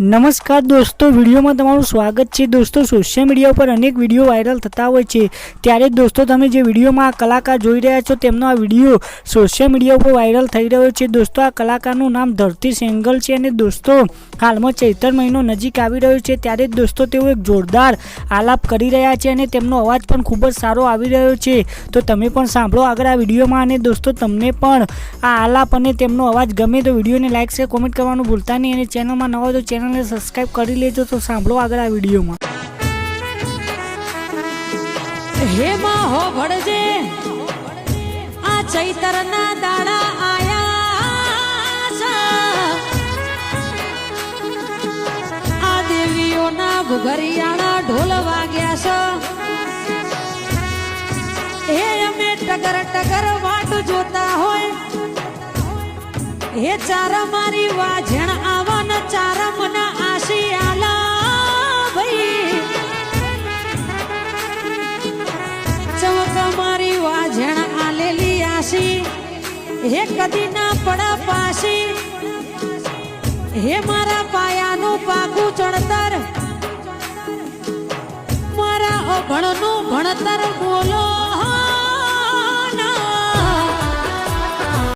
નમસ્કાર દોસ્તો, વિડીયોમાં તમારું સ્વાગત છે. દોસ્તો સોશિયલ મીડિયા ઉપર અનેક વીડિયો વાયરલ થતા હોય છે. ત્યારે દોસ્તો, તમે જે વિડીયોમાં આ કલાકાર જોઈ રહ્યા છો, તેમનો આ વીડિયો સોશિયલ મીડિયા ઉપર વાયરલ થઈ રહ્યો છે. દોસ્તો, આ કલાકારનું નામ ધરતી સેંગલ છે અને દોસ્તો, હાલમાં ચૈતર મહિનો નજીક આવી રહ્યો છે. ત્યારે જ દોસ્તો, તેઓ એક જોરદાર આલાપ કરી રહ્યા છે અને તેમનો અવાજ પણ ખૂબ જ સારો આવી રહ્યો છે. તો તમે પણ સાંભળો આગળ આ વિડીયોમાં અને દોસ્તો, તમને પણ આ આલાપ અને તેમનો અવાજ ગમે તો વિડીયોને લાઇક શેર કોમેન્ટ કરવાનું ભૂલતા નહીં અને ચેનલમાં નવા હોય તો ચેનલને સબસ્ક્રાઈબ કરી લેજો તો સાંભળો આગળ આ વિડીયોમાં. હો ભળજે આ ચૈતરના દાડા આયા આ દેવીઓના ઘુઘરિયાણા ઢોલ વાગ્યા છે. હે અમે ટગર ટગર વાટ જોતા હોય. હે ચાર મારી વાજણ આવન હે કદી ના પડા પાસી. હે મારા પાયાનું પાકું ચણતર. મારા અભણનું ભણતર.